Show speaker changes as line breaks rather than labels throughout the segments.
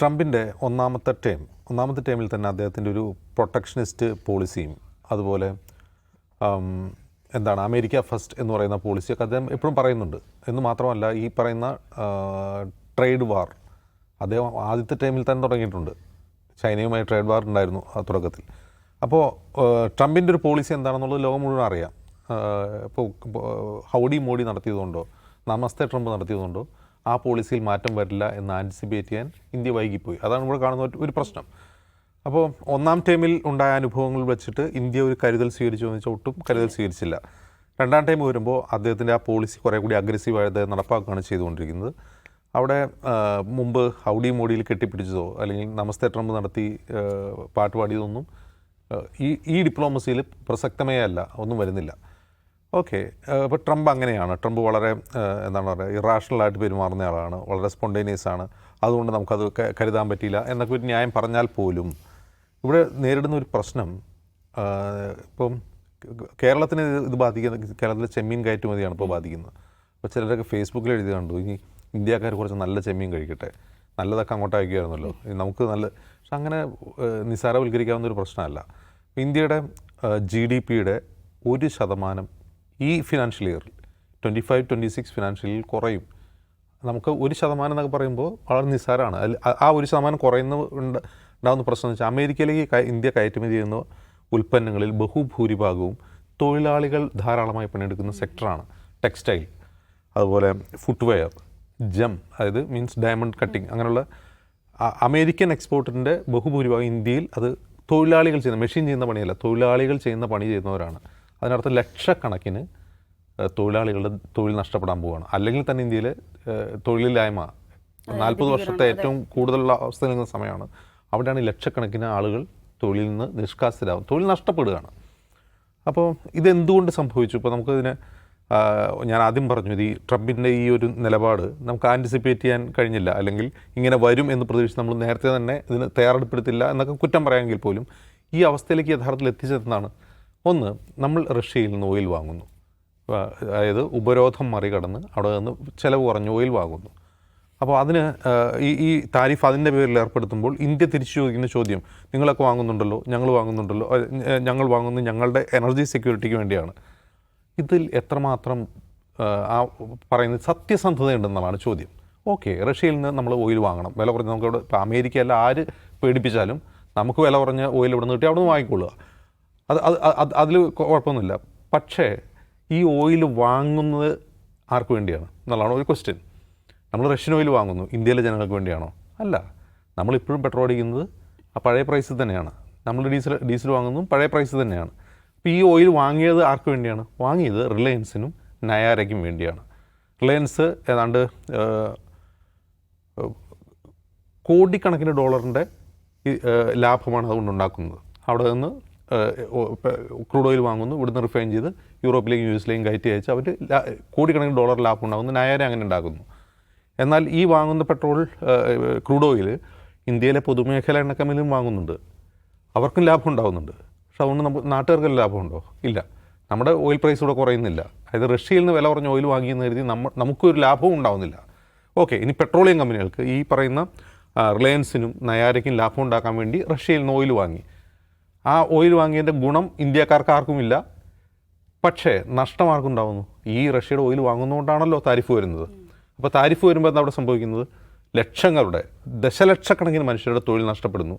ട്രംപിന്റെ ഒന്നാമത്തെ ടേം ഒന്നാമത്തെ ടേമിൽ തന്നെ അദ്ദേഹത്തിന്റെ ഒരു പ്രൊട്ടക്ഷനിസ്റ്റ് പോളിസിയും അതുപോലെ എന്താണ് അമേരിക്ക ഫസ്റ്റ് എന്ന് പറയുന്ന പോളിസിയൊക്കെ അദ്ദേഹം എപ്പോഴും പറയുന്നുണ്ട്. എന്ന് മാത്രമല്ല ഈ പറയുന്ന ട്രേഡ് വാർ അദ്ദേഹം ആദ്യത്തെ ടൈമിൽ തന്നെ തുടങ്ങിയിട്ടുണ്ട്. ചൈനയുമായി ട്രേഡ് വാർ ഉണ്ടായിരുന്നു ആ തുടക്കത്തിൽ. അപ്പോൾ ട്രംപിന്റെ ഒരു പോളിസി എന്താണെന്നുള്ളത് ലോകം മുഴുവൻ അറിയാം. ഇപ്പോൾ ഹൗഡി മോഡി നടത്തിയതുകൊണ്ടോ നമസ്തേ ട്രംപ് നടത്തിയതുകൊണ്ടോ ആ പോളിസിയിൽ മാറ്റം വരില്ല എന്ന് ആന്റിസിപ്പേറ്റ് ചെയ്യാൻ ഇന്ത്യ വൈകിപ്പോയി. അതാണ് ഇവിടെ കാണുന്ന ഒരു- പ്രശ്നം. അപ്പോൾ ഒന്നാം ടൈമിൽ ഉണ്ടായ അനുഭവങ്ങൾ വെച്ചിട്ട് ഇന്ത്യ ഒരു കരുതൽ സ്വീകരിച്ചു എന്ന് വെച്ചാൽ ഒട്ടും കരുതൽ സ്വീകരിച്ചില്ല. രണ്ടാം ടൈം വരുമ്പോൾ അദ്ദേഹത്തിന്റെ ആ പോളിസി കുറേ കൂടി അഗ്രസീവായത് നടപ്പാക്കുകയാണ് ചെയ്തുകൊണ്ടിരിക്കുന്നത്. അവിടെ മുമ്പ് ഹൗഡി മോഡിയിൽ കെട്ടിപ്പിടിച്ചതോ അല്ലെങ്കിൽ നമസ്തേ ട്രംപ് നടത്തി പാട്ടുപാടിയതൊന്നും പാട്ട് ഈ ഈ ഡിപ്ലോമസിയിൽ പ്രസക്തമേ അല്ല ഒന്നും വരുന്നില്ല. ഓക്കെ. ഇപ്പോൾ ട്രംപ് അങ്ങനെയാണ്. ട്രംപ് വളരെ എന്താണ് പറയുക ഇറാഷണൽ ആയിട്ട് പെരുമാറുന്ന ആളാണ്. വളരെ സ്പോണ്ടേനിയസ് ആണ്. അതുകൊണ്ട് നമുക്കത് കരുതാൻ പറ്റിയില്ല എന്നൊക്കെ ഒരു ന്യായം പറഞ്ഞാൽ പോലും ഇവിടെ നേരിടുന്ന ഒരു പ്രശ്നം ഇപ്പം കേരളത്തിന് ഇത് ബാധിക്കുന്ന കേരളത്തിലെ ചെമ്മീൻ കയറ്റുമതിയാണ് ഇപ്പോൾ ബാധിക്കുന്നത്. അപ്പോൾ ചിലരൊക്കെ ഫേസ്ബുക്കിൽ എഴുതി കണ്ടു ഇനി ഇന്ത്യക്കാർ കുറച്ച് നല്ല ചെമ്മീൻ കഴിക്കട്ടെ. നല്ലതൊക്കെ അങ്ങോട്ട് അയക്കുകയായിരുന്നല്ലോ. നമുക്ക് നല്ല പക്ഷെ അങ്ങനെ നിസ്സാരവൽക്കരിക്കാവുന്ന ഒരു പ്രശ്നമല്ല. ഇന്ത്യയുടെ ജി ഡി പിയുടെ ഒരു ശതമാനം ഈ ഫിനാൻഷ്യൽ ഇയറിൽ ട്വന്റി ഫൈവ് ട്വന്റി സിക്സ് ഫിനാൻഷ്യലിൽ കുറയും. നമുക്ക് ഒരു ശതമാനം എന്നൊക്കെ പറയുമ്പോൾ വളരെ നിസ്സാരമാണ്. അതിൽ ആ- ഒരു ശതമാനം കുറയുന്ന ഉണ്ട് ഉണ്ടാകുന്ന പ്രശ്നം എന്ന് വെച്ചാൽ അമേരിക്കയിലേക്ക് ഇന്ത്യ കയറ്റുമതി ചെയ്യുന്ന ഉൽപ്പന്നങ്ങളിൽ ബഹുഭൂരിഭാഗവും തൊഴിലാളികൾ ധാരാളമായി പണിയെടുക്കുന്ന സെക്ടറാണ് ടെക്സ്റ്റൈൽ അതുപോലെ ഫുട്വെയർ ജം അതായത് മീൻസ് ഡയമണ്ട് കട്ടിങ് അങ്ങനെയുള്ള അമേരിക്കൻ എക്സ്പോർട്ടിന്റെ ബഹുഭൂരിഭാഗം ഇന്ത്യയിൽ അത് തൊഴിലാളികൾ ചെയ്യുന്ന മെഷീൻ ചെയ്യുന്ന പണിയല്ല തൊഴിലാളികൾ ചെയ്യുന്ന പണി ചെയ്യുന്നവരാണ്. അതിനർത്ഥം ലക്ഷക്കണക്കിന് തൊഴിലാളികളുടെ തൊഴിൽ നഷ്ടപ്പെടാൻ പോവുകയാണ് അല്ലെങ്കിൽ തന്നെ ഇന്ത്യയിൽ തൊഴിലില്ലായ്മ. നാൽപ്പത് വർഷത്തെ ഏറ്റവും കൂടുതലുള്ള അവസ്ഥ നിൽക്കുന്ന സമയമാണ്. അവിടെയാണ് ഈ ലക്ഷക്കണക്കിന് ആളുകൾ തൊഴിലിൽ നിന്ന് നിഷ്കാസിതരാകും തൊഴിൽ നഷ്ടപ്പെടുകയാണ്. അപ്പോൾ ഇതെന്തുകൊണ്ട് സംഭവിച്ചു? ഇപ്പോൾ നമുക്കിതിനെ ഞാൻ ആദ്യം പറഞ്ഞു ഇത് ഈ ട്രംപിന്റെ ഈ ഒരു നിലപാട് നമുക്ക് ആന്റിസിപ്പേറ്റ് ചെയ്യാൻ കഴിഞ്ഞില്ല. അല്ലെങ്കിൽ ഇങ്ങനെ വരും എന്ന് പ്രതീക്ഷിച്ച് നമ്മൾ നേരത്തെ തന്നെ ഇതിന് തയ്യാറെടുപ്പെടുത്തില്ല എന്നൊക്കെ കുറ്റം പറയാമെങ്കിൽ പോലും ഈ അവസ്ഥയിലേക്ക് യഥാർത്ഥത്തിൽ എത്തിച്ചതെന്നാണ് ഒന്ന് നമ്മൾ റഷ്യയിൽ നിന്ന് ഓയിൽ വാങ്ങുന്നു. അതായത് ഉപരോധം മറികടന്ന് അവിടെ നിന്ന് ചിലവ് കുറഞ്ഞ ഓയിൽ വാങ്ങുന്നു. അപ്പോൾ അതിന് ഈ ഈ താരിഫ് അതിന്റെ പേരിൽ ഏർപ്പെടുത്തുമ്പോൾ ഇന്ത്യ തിരിച്ചു ചോദിക്കുന്ന ചോദ്യം നിങ്ങളൊക്കെ വാങ്ങുന്നുണ്ടല്ലോ ഞങ്ങൾ വാങ്ങുന്നുണ്ടല്ലോ ഞങ്ങൾ വാങ്ങുന്നത് ഞങ്ങളുടെ എനർജി സെക്യൂരിറ്റിക്ക് വേണ്ടിയാണ്. ഇതിൽ എത്രമാത്രം ആ, പറയുന്നത് സത്യസന്ധതയുണ്ടെന്നുള്ളതാണ് ചോദ്യം. ഓക്കെ റഷ്യയിൽ നിന്ന് നമ്മൾ ഓയിൽ വാങ്ങണം. വില കുറഞ്ഞ് നമുക്ക് ഇവിടെ ഇപ്പോൾ അമേരിക്കയിൽ ആര് പേടിപ്പിച്ചാലും നമുക്ക് വില കുറഞ്ഞ ഓയിൽ ഇവിടെ നിന്ന് കിട്ടി അവിടെ നിന്ന് വാങ്ങിക്കൊള്ളുക. അത് അത് അത് അതിൽ കുഴപ്പമൊന്നുമില്ല പക്ഷേ ഈ ഓയിൽ വാങ്ങുന്നത് ആർക്ക് വേണ്ടിയാണ്? എന്നുള്ളതാണ് ഒരു ക്വസ്റ്റ്യൻ നമ്മൾ റഷ്യൻ ഓയിൽ വാങ്ങുന്നു. ഇന്ത്യയിലെ ജനങ്ങൾക്ക് വേണ്ടിയാണോ? അല്ല. നമ്മളിപ്പോഴും പെട്രോൾ അടിക്കുന്നത് ആ പഴയ പ്രൈസിൽ തന്നെയാണ്. നമ്മൾ ഡീസൽ ഡീസൽ വാങ്ങുന്നതും പഴയ പ്രൈസിൽ തന്നെയാണ്. അപ്പോൾ ഈ ഓയിൽ വാങ്ങിയത് ആർക്ക് വേണ്ടിയാണ്? വാങ്ങിയത് റിലയൻസിനും നയാരയ്ക്കും വേണ്ടിയാണ്. റിലയൻസ് ഏതാണ്ട് കോടിക്കണക്കിന് ഡോളറിന്റെ ലാഭമാണ് അതുകൊണ്ട് ഉണ്ടാക്കുന്നത്. അവിടെ നിന്ന് ക്രൂഡ് ഓയിൽ വാങ്ങുന്നു. ഇവിടുന്ന് റിഫൈൻ ചെയ്ത് യൂറോപ്പിലേക്കും യു എസിലേക്കും കയറ്റി അയച്ച് അവർ കോടിക്കണക്കിന് ഡോളർ ലാഭം ഉണ്ടാകുന്നു. നായരെ അങ്ങനെ ഉണ്ടാക്കുന്നു എന്നാൽ ഈ വാങ്ങുന്ന പെട്രോൾ ക്രൂഡ് ഓയിൽ ഇന്ത്യയിലെ പൊതുമേഖല എണ്ണക്കമ്പനിയും വാങ്ങുന്നുണ്ട്. അവർക്കും ലാഭം ഉണ്ടാകുന്നുണ്ട്. പക്ഷെ അതുകൊണ്ട് നമുക്ക് നാട്ടുകാർക്ക് ലാഭമുണ്ടോ? ഇല്ല. നമ്മുടെ ഓയിൽ പ്രൈസ് ഇവിടെ കുറയുന്നില്ല. അതായത് റഷ്യയിൽ നിന്ന് വില കുറഞ്ഞ ഓയിൽ വാങ്ങിയെന്ന് കരുതി നമ്മ നമുക്കൊരു ലാഭവും ഉണ്ടാകുന്നില്ല ഓക്കെ ഇനി പെട്രോളിയം കമ്പനികൾക്ക് ഈ പറയുന്ന റിലയൻസിനും നയാരയ്ക്കും ലാഭം ഉണ്ടാക്കാൻ വേണ്ടി റഷ്യയിൽ നിന്ന് ഓയിൽ വാങ്ങി. ആ ഓയിൽ വാങ്ങിയതിന്റെ ഗുണം ഇന്ത്യക്കാർക്ക് ആർക്കുമില്ല. പക്ഷേ നഷ്ടം ആർക്കുണ്ടാവുന്നു? ഈ റഷ്യയുടെ ഓയിൽ വാങ്ങുന്നതുകൊണ്ടാണല്ലോ താരിഫ് വരുന്നത്. അപ്പോൾ താരിഫ് വരുമ്പോൾ എന്താ അവിടെ സംഭവിക്കുന്നത്? ലക്ഷങ്ങളുടെ ദശലക്ഷക്കണക്കിന് മനുഷ്യരുടെ തൊഴിൽ നഷ്ടപ്പെടുന്നു.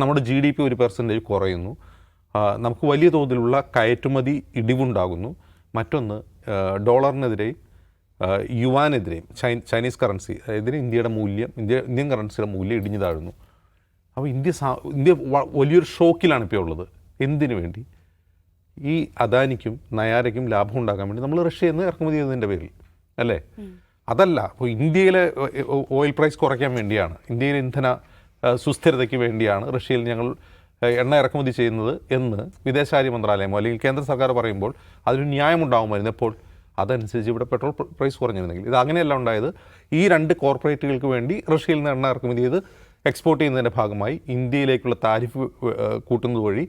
നമ്മുടെ ജി ഡി പി ഒരു പെർസെന്റേജ് കുറയുന്നു. നമുക്ക് വലിയ തോതിലുള്ള കയറ്റുമതി ഇടിവുണ്ടാകുന്നു. മറ്റൊന്ന് ഡോളറിനെതിരെയും യുവാനെതിരെയും ചൈനീസ് കറൻസി അതായത് ഇന്ത്യയുടെ മൂല്യം ഇന്ത്യ ഇന്ത്യൻ കറൻസിയുടെ മൂല്യം ഇടിഞ്ഞു താഴുന്നു. അപ്പോൾ ഇന്ത്യ സാ- ഇന്ത്യ വലിയൊരു ഷോക്കിലാണ് ഇപ്പോൾ ഉള്ളത്. എന്തിനു വേണ്ടി? ഈ അദാനിക്കും നയാരയ്ക്കും ലാഭം ഉണ്ടാക്കാൻ വേണ്ടി നമ്മൾ റഷ്യയിൽ നിന്ന് ഇറക്കുമതി ചെയ്തതിന്റെ പേരിൽ അല്ലേ? അതല്ല അപ്പോൾ ഇന്ത്യയിലെ ഓയിൽ പ്രൈസ് കുറയ്ക്കാൻ വേണ്ടിയാണ് ഇന്ത്യയിലെ ഇന്ധന സുസ്ഥിരതയ്ക്ക് വേണ്ടിയാണ് റഷ്യയിൽ ഞങ്ങൾ എണ്ണ ഇറക്കുമതി ചെയ്യുന്നത് എന്ന് വിദേശകാര്യ മന്ത്രാലയമോ അല്ലെങ്കിൽ കേന്ദ്ര സർക്കാർ പറയുമ്പോൾ അതിന് ന്യായമുണ്ടാകുമായിരുന്നു എപ്പോൾ അതനുസരിച്ച് ഇവിടെ പെട്രോൾ പ്രൈസ് കുറഞ്ഞിരുന്നെങ്കിൽ. ഇത് അങ്ങനെയല്ല ഉണ്ടായത്. ഈ രണ്ട് കോർപ്പറേറ്റുകൾക്ക് വേണ്ടി റഷ്യയിൽ നിന്ന് എണ്ണ ഇറക്കുമതി ചെയ്ത് എക്സ്പോർട്ട് ചെയ്യുന്നതിന്റെ ഭാഗമായി ഇന്ത്യയിലേക്കുള്ള താരിഫ് കൂട്ടുന്നത് വഴി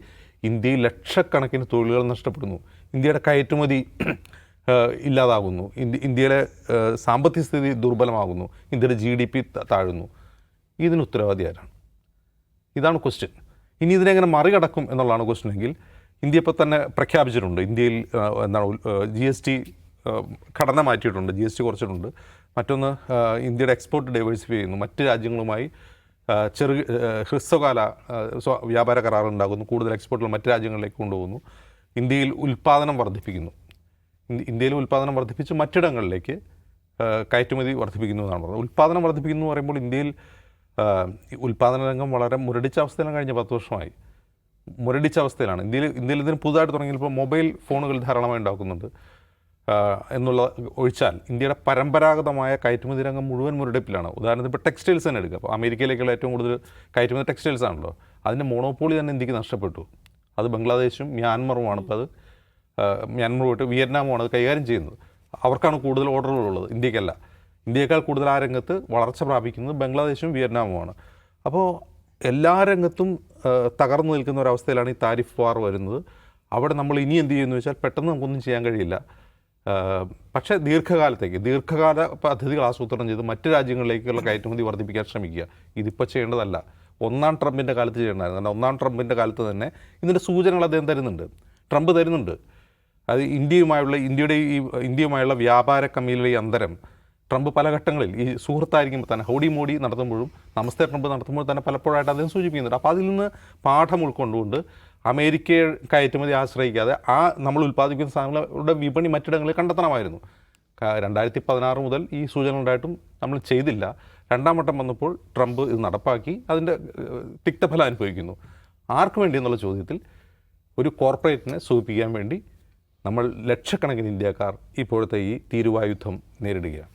ഇന്ത്യയിൽ ലക്ഷക്കണക്കിന് തൊഴിലുകൾ നഷ്ടപ്പെടുന്നു. ഇന്ത്യയുടെ കയറ്റുമതി ഇല്ലാതാകുന്നു. ഇന്ത്യ ഇന്ത്യയിലെ സാമ്പത്തിക സ്ഥിതി ദുർബലമാകുന്നു. ഇന്ത്യയുടെ ജി ഡി പി താഴുന്നു. ഇതിന് ഉത്തരവാദി ആരാണ്? ഇതാണ് ക്വസ്റ്റ്യൻ ഇനി ഇതിനെങ്ങനെ മറികടക്കും എന്നുള്ളതാണ് ക്വസ്റ്റ്യൻ എങ്കിൽ ഇന്ത്യ ഇപ്പോൾ തന്നെ പ്രഖ്യാപിച്ചിട്ടുണ്ട്. ഇന്ത്യയിൽ എന്താണ് ജി എസ് ടി ഘടന മാറ്റിയിട്ടുണ്ട്. ജി എസ് ടി കുറച്ചിട്ടുണ്ട്. മറ്റൊന്ന് ഇന്ത്യയുടെ എക്സ്പോർട്ട് ഡൈവേഴ്സിഫൈ ചെയ്യുന്നു. മറ്റ് രാജ്യങ്ങളുമായി ചെറു ഹ്രസ്വകാല സ്വ- വ്യാപാര കരാർ ഉണ്ടാകുന്നു. കൂടുതൽ എക്സ്പോർട്ടുകൾ മറ്റ് രാജ്യങ്ങളിലേക്ക് കൊണ്ടുപോകുന്നു. ഇന്ത്യയിൽ ഉൽപ്പാദനം വർദ്ധിപ്പിക്കുന്നു. ഇന്ത്യ- ഇന്ത്യയിൽ ഉൽപ്പാദനം വർദ്ധിപ്പിച്ച് മറ്റിടങ്ങളിലേക്ക് കയറ്റുമതി വർദ്ധിപ്പിക്കുന്നു എന്നാണ് പറഞ്ഞത്. ഉൽപ്പാദനം വർദ്ധിപ്പിക്കുന്നു എന്ന് പറയുമ്പോൾ ഇന്ത്യയിൽ ഉൽപ്പാദന രംഗം വളരെ മുരടിച്ച അവസ്ഥയിലാണ് കഴിഞ്ഞ പത്ത് വർഷമായി. മുരടിച്ച അവസ്ഥയിലാണ്. ഇന്ത്യയിൽ ഇന്ത്യയിൽ ഇതിന് പുതുതായിട്ട് തുടങ്ങിയപ്പോൾ മൊബൈൽ ഫോണുകൾ ധാരാളമായി ഉണ്ടാക്കുന്നുണ്ട്. എന്നുള്ള ഒഴിച്ചാൽ ഇന്ത്യയുടെ പരമ്പരാഗതമായ കയറ്റുമതി രംഗം മുഴുവൻ മുരടിപ്പിലാണ്. ഉദാഹരണത്തിന് ഇപ്പോൾ ടെക്സ്റ്റൈൽസ് തന്നെ എടുക്കുക. അപ്പോൾ അമേരിക്കയിലേക്കുള്ള ഏറ്റവും കൂടുതൽ കയറ്റുമതി ടെക്സ്റ്റൈൽസ് ആണല്ലോ. അതിന്റെ മോണോപോളി തന്നെ ഇന്ത്യയ്ക്ക് നഷ്ടപ്പെട്ടു. അത് ബംഗ്ലാദേശും മ്യാൻമറുമാണ്. ഇപ്പോൾ അത് മ്യാൻമർ പോയിട്ട് വിയറ്റ്നാമുമാണ് അത് കൈകാര്യം ചെയ്യുന്നത്. അവർക്കാണ് കൂടുതൽ ഓർഡറുകളുള്ളത് ഇന്ത്യക്കല്ല. ഇന്ത്യയേക്കാൾ കൂടുതൽ ആ രംഗത്ത് വളർച്ച പ്രാപിക്കുന്നത് ബംഗ്ലാദേശും വിയറ്റ്നാമുമാണ്. അപ്പോൾ എല്ലാ രംഗത്തും തകർന്നു നിൽക്കുന്ന ഒരവസ്ഥയിലാണ് ഈ താരിഫ് വാർ വരുന്നത്. അവിടെ നമ്മൾ ഇനി എന്ത് ചെയ്യുമെന്ന് വെച്ചാൽ പെട്ടെന്ന് നമുക്കൊന്നും ചെയ്യാൻ കഴിയില്ല. പക്ഷേ ദീർഘകാലത്തേക്ക് ദീർഘകാല പദ്ധതികൾ ആസൂത്രണം ചെയ്ത് മറ്റ് രാജ്യങ്ങളിലേക്കുള്ള കയറ്റുമതി വർദ്ധിപ്പിക്കാൻ ശ്രമിക്കുക. ഇതിപ്പോൾ ചെയ്യേണ്ടതല്ല. ഒന്നാം ട്രംപിന്റെ കാലത്ത് ചെയ്യേണ്ടതായിരുന്നു. കാരണം ഒന്നാം ട്രംപിന്റെ കാലത്ത് തന്നെ ഇതിന്റെ സൂചനകൾ അദ്ദേഹം തരുന്നുണ്ട്. ട്രംപ് തരുന്നുണ്ട്. അത് ഇന്ത്യയുമായുള്ള ഇന്ത്യയുടെ ഈ ഇന്ത്യയുമായുള്ള വ്യാപാര കമ്മിയിലെ ഈ അന്തരം ട്രംപ് പല ഘട്ടങ്ങളിൽ ഈ സുഹൃത്തായിരിക്കുമ്പോൾ തന്നെ ഹോഡി മോഡി നടത്തുമ്പോഴും നമസ്തേ ട്രംപ് നടത്തുമ്പോൾ തന്നെ പലപ്പോഴായിട്ട് അദ്ദേഹം സൂചിപ്പിക്കുന്നുണ്ട്. അപ്പോൾ അതിൽ നിന്ന് പാഠം ഉൾക്കൊണ്ടുകൊണ്ട് അമേരിക്കയെ കയറ്റുമതി ആശ്രയിക്കാതെ ആ നമ്മൾ ഉൽപ്പാദിപ്പിക്കുന്ന സാധനങ്ങളുടെ വിപണി മറ്റിടങ്ങളിൽ കണ്ടെത്തണമായിരുന്നു. രണ്ടായിരത്തി പതിനാറ് മുതൽ ഈ സൂചന ഉണ്ടായിട്ടും നമ്മൾ ചെയ്തില്ല. രണ്ടാം വട്ടം വന്നപ്പോൾ ട്രംപ് ഇത് നടപ്പാക്കി അതിന്റെ തിക്തഫലം അനുഭവിക്കുന്നു. ആർക്കു വേണ്ടി എന്നുള്ള ചോദ്യത്തിൽ ഒരു കോർപ്പറേറ്റിനെ സൂചിപ്പിക്കാൻ വേണ്ടി നമ്മൾ ലക്ഷക്കണക്കിന് ഇന്ത്യക്കാർ ഇപ്പോഴത്തെ ഈ തീരുവായുദ്ധം നേരിടുകയാണ്.